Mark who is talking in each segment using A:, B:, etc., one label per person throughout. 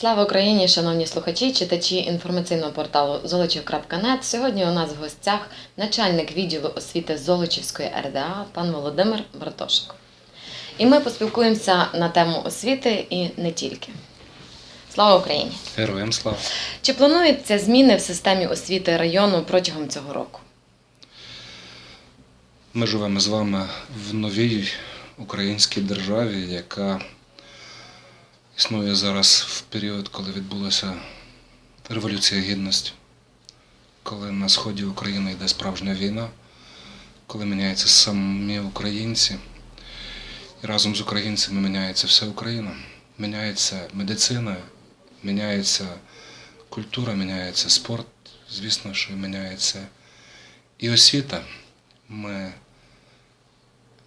A: Слава Україні, шановні слухачі, читачі інформаційного порталу Золочів.нет. Сьогодні у нас в гостях начальник відділу освіти Золочівської РДА пан Володимир Братошик. І ми поспілкуємося на тему освіти і не тільки. Слава Україні!
B: Героям слава.
A: Чи плануються зміни в системі освіти району протягом цього року?
B: Ми живемо з вами в новій українській державі, яка існує зараз в період, коли відбулася Революція Гідності, коли на сході України йде справжня війна, коли міняються самі українці, і разом з українцями міняється вся Україна. Міняється медицина, міняється культура, міняється спорт, звісно, що міняється і освіта. Ми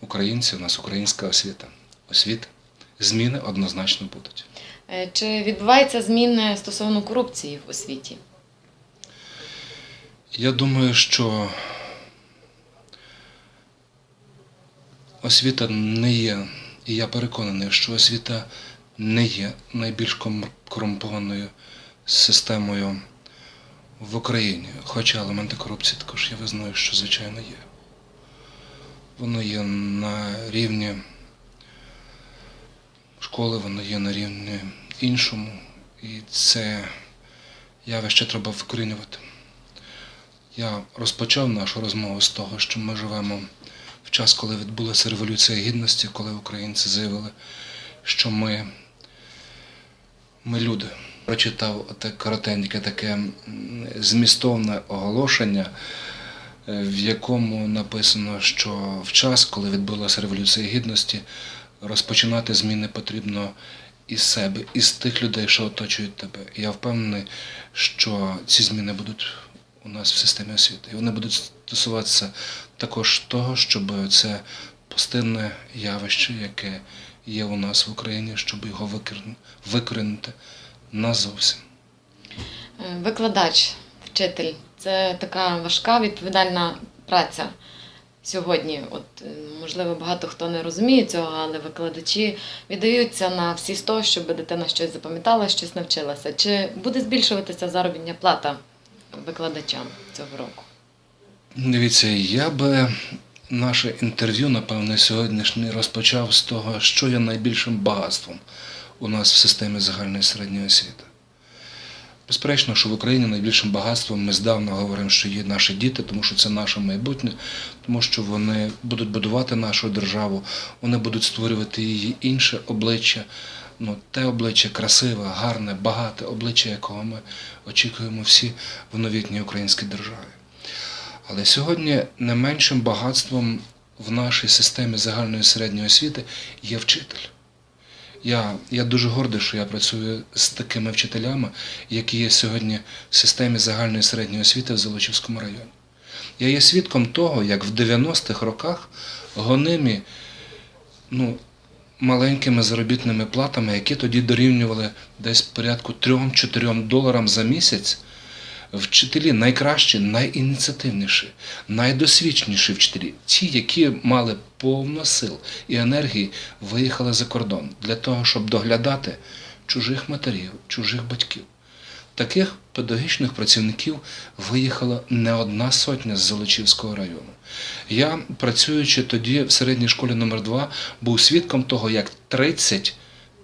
B: українці, у нас українська освіта. Освіта. Зміни однозначно будуть.
A: Е, Чи відбуваються зміни стосовно корупції в освіті?
B: Я думаю, що освіта не є, і я переконаний, що освіта не є найбільш корумпованою системою в Україні. Хоча елементи корупції також я визнаю, що звичайно є. Воно є на рівні школи, воно є на рівні іншому. І це явище треба викорінювати. Я розпочав нашу розмову з того, що ми живемо в час, коли відбулася Революція Гідності, коли українці заявили, що ми, ми люди. Прочитав те коротеньке таке змістовне оголошення, е, в якому написано, що в час, коли відбулася Революція Гідності, розпочинати зміни потрібно із себе, із тих людей, що оточують тебе. Я впевнений, що ці зміни будуть у нас в системі освіти. І вони будуть стосуватися також того, щоб це пустинне явище, яке є у нас в Україні, щоб його викорінити назовсім.
A: Е, Викладач, вчитель це така важка відповідальна праця сьогодні. От, е, можливо, багато хто не розуміє цього, але викладачі віддаються на всі сто, щоб дитина щось запам'ятала, щось навчилася. Чи буде збільшуватися заробітня плата викладачам цього року?
B: Дивіться, я би наше інтерв'ю, напевне, сьогоднішнє розпочав з того, що є найбільшим багатством у нас в системі загальної середньої освіти. Безперечно, що в Україні найбільшим багатством ми здавна говоримо, що є наші діти, тому що це наше майбутнє, тому що вони будуть будувати нашу державу, вони будуть створювати її інше обличчя, ну, те обличчя красиве, гарне, багате обличчя, якого ми очікуємо всі в новітній українській державі. Але сьогодні не меншим багатством в нашій системі загальної середньої освіти є вчитель. Я, я дуже гордий, що я працюю з такими вчителями, які є сьогодні в системі загальної середньої освіти в Золочівському районі. Я є свідком того, як в 90-х роках гонимі ну, маленькими заробітними платами, які тоді дорівнювали десь порядку 3-4 доларам за місяць, вчителі найкращі, найініціативніші, найдосвідченіші вчителі, ті, які мали повно сил і енергії, виїхали за кордон для того, щоб доглядати чужих матерів, чужих батьків. Таких педагогічних працівників виїхала не одна сотня з Золочівського району. Я, працюючи тоді в середній школі номер 2 був свідком того, як 30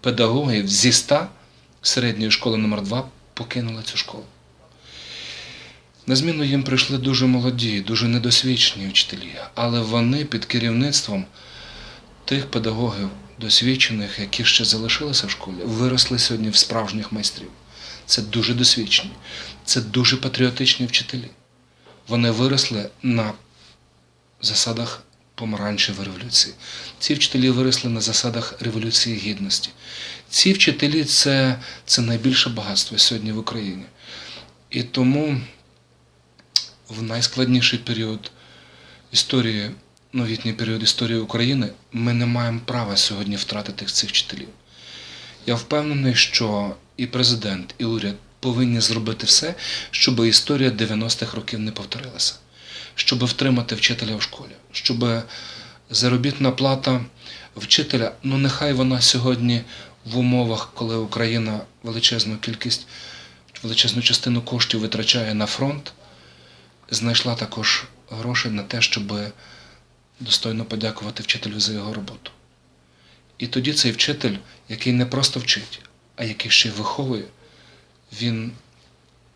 B: педагогів зі 100 середньої школи номер 2 покинули цю школу. На зміну їм прийшли дуже молоді, дуже недосвідчені вчителі, але вони під керівництвом тих педагогів досвідчених, які ще залишилися в школі, виросли сьогодні в справжніх майстрів. Це дуже досвідчені, це дуже патріотичні вчителі. Вони виросли на засадах помаранчевої революції. Ці вчителі виросли на засадах Революції Гідності. Ці вчителі це, це найбільше багатство сьогодні в Україні. І тому в найскладніший період історії, новітній період історії України, ми не маємо права сьогодні втратити цих вчителів. Я впевнений, що і президент, і уряд повинні зробити все, щоб історія 90-х років не повторилася, щоб втримати вчителя в школі, щоб заробітна плата вчителя, ну нехай вона сьогодні в умовах, коли Україна величезну кількість, величезну частину коштів витрачає на фронт, знайшла також гроші на те, щоб достойно подякувати вчителю за його роботу. І тоді цей вчитель, який не просто вчить, а який ще й виховує, він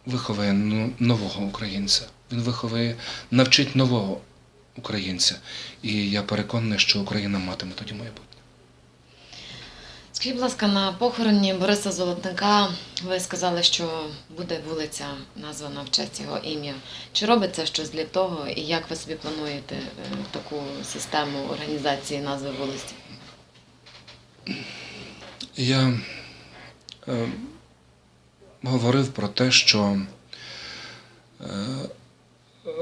B: виховує ну, нового українця. Він виховує, навчить нового українця. І я переконаний, що Україна матиме тоді майбутнє.
A: Скажіть, будь ласка, на похороні Бориса Золотника ви сказали, що буде вулиця названа в честь його ім'я. Чи робиться щось для того, і як ви собі плануєте е, таку систему організації назви вулиці?
B: Я е, говорив про те, що е,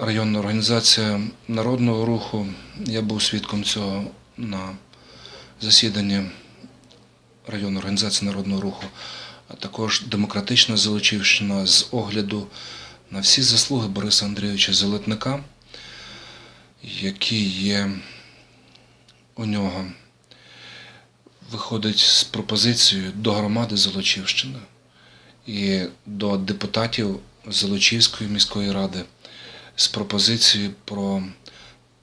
B: районна організація народного руху, я був свідком цього на засіданні районної організації народного руху, а також демократична Золочівщина з огляду на всі заслуги Бориса Андрійовича Золотника, які є у нього виходить з пропозицією до громади Золочівщини і до депутатів Золочівської міської ради з пропозицією про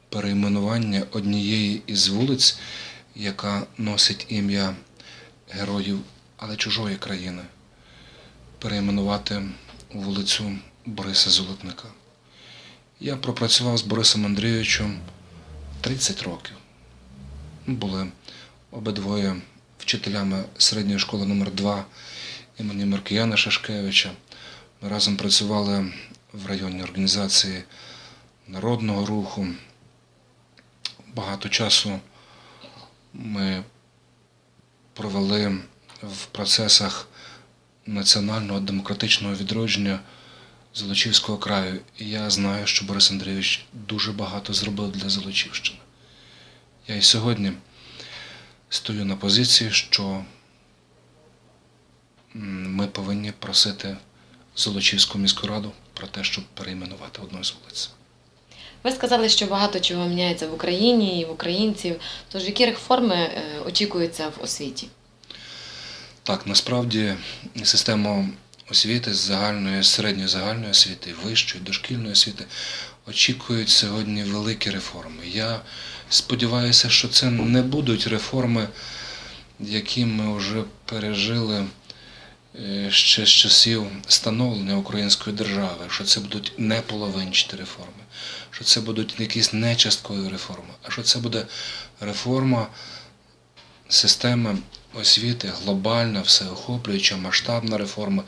B: перейменування однієї із вулиць, яка носить ім'я героїв, але чужої країни, перейменувати вулицю Бориса Золотника. Я пропрацював з Борисом Андрійовичем 30 років. Були обидвоє вчителями середньої школи номер 2 імені Маркіяна Шашкевича. Ми разом працювали в районній організації народного руху. Багато часу ми провели в процесах національного демократичного відродження Золочівського краю. І я знаю, що Борис Андрійович дуже багато зробив для Золочівщини. Я і сьогодні стою на позиції, що ми повинні просити Золочівську міську раду про те, щоб перейменувати одну з вулиць.
A: Ви сказали, що багато чого міняється в Україні і в українців. Тож які реформи е, очікуються в освіті?
B: Так, насправді система освіти з загальної, середньої загальної освіти, вищої, дошкільної освіти очікують сьогодні великі реформи. Я сподіваюся, що це не будуть реформи, які ми вже пережили ще з часів становлення української держави, що це будуть не половинчаті реформи, що це будуть якісь не часткові реформи, а що це буде реформа системи освіти глобальна, всеохоплююча, масштабна реформа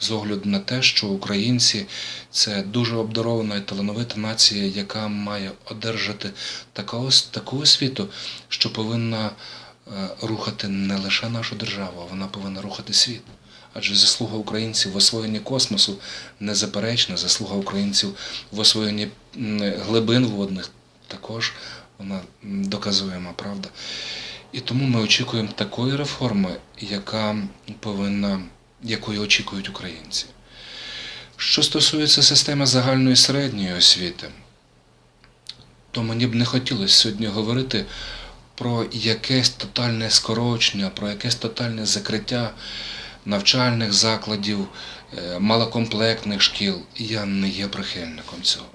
B: з огляду на те, що українці це дуже обдарована і талановита нація, яка має одержати таку, таку освіту, що повинна е, рухати не лише нашу державу, а вона повинна рухати світ. Адже заслуга українців в освоєнні космосу незаперечна, заслуга українців в освоєнні глибин водних також вона доказуєма, правда. І тому ми очікуємо такої реформи, яка повинна, якої очікують українці. Що стосується системи загальної середньої освіти, то мені б не хотілося сьогодні говорити про якесь тотальне скорочення, про якесь тотальне закриття навчальних закладів, е, малокомплектних шкіл. Я не є прихильником цього.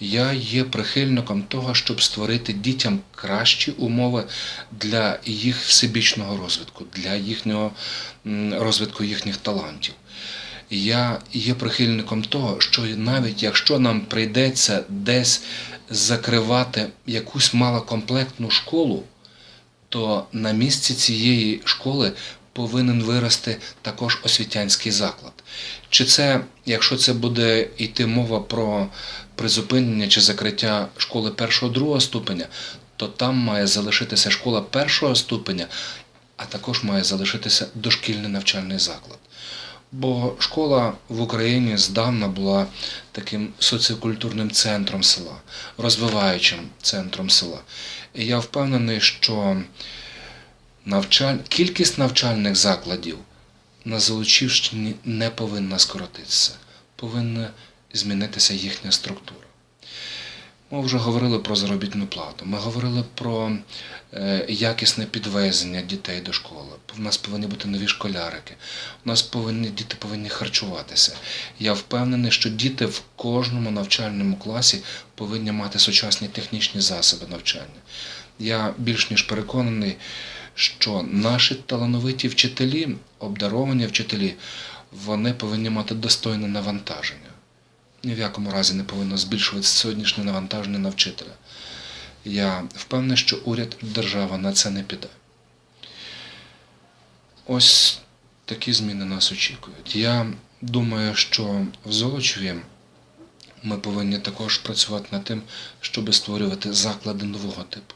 B: Я є прихильником того, щоб створити дітям кращі умови для їх всебічного розвитку, для їхнього розвитку їхніх талантів. Я є прихильником того, що навіть якщо нам прийдеться десь закривати якусь малокомплектну школу, то на місці цієї школи повинен вирости також освітянський заклад. Чи це, якщо це буде йти мова про призупинення чи закриття школи першого-другого ступеня, то там має залишитися школа першого ступеня, а також має залишитися дошкільний навчальний заклад. Бо школа в Україні здавна була таким соціокультурним центром села, розвиваючим центром села. І я впевнений, що навчаль... кількість навчальних закладів на Золочівщині не повинна скоротитися, повинна змінитися їхня структура. Ми вже говорили про заробітну плату, ми говорили про е, якісне підвезення дітей до школи. У нас повинні бути нові школярики, у нас повинні діти повинні харчуватися. Я впевнений, що діти в кожному навчальному класі повинні мати сучасні технічні засоби навчання. Я більш ніж переконаний, що наші талановиті вчителі, обдаровані вчителі, вони повинні мати достойне навантаження. Ні в якому разі не повинно збільшуватися сьогоднішнє навантаження на вчителя. Я впевнений, що уряд держава на це не піде. Ось такі зміни нас очікують. Я думаю, що в Золочеві ми повинні також працювати над тим, щоб створювати заклади нового типу.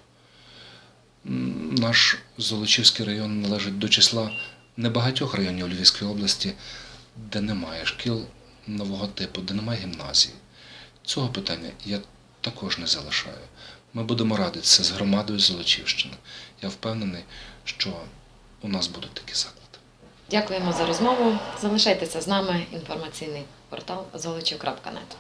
B: Наш Золочівський район належить до числа небагатьох районів Львівської області, де немає шкіл нового типу, де немає гімназії. Цього питання я також не залишаю. Ми будемо радитися з громадою Золочівщини. Я впевнений, що у нас будуть такі заклади.
A: Дякуємо за розмову. Залишайтеся з нами. Інформаційний портал золочів.нет.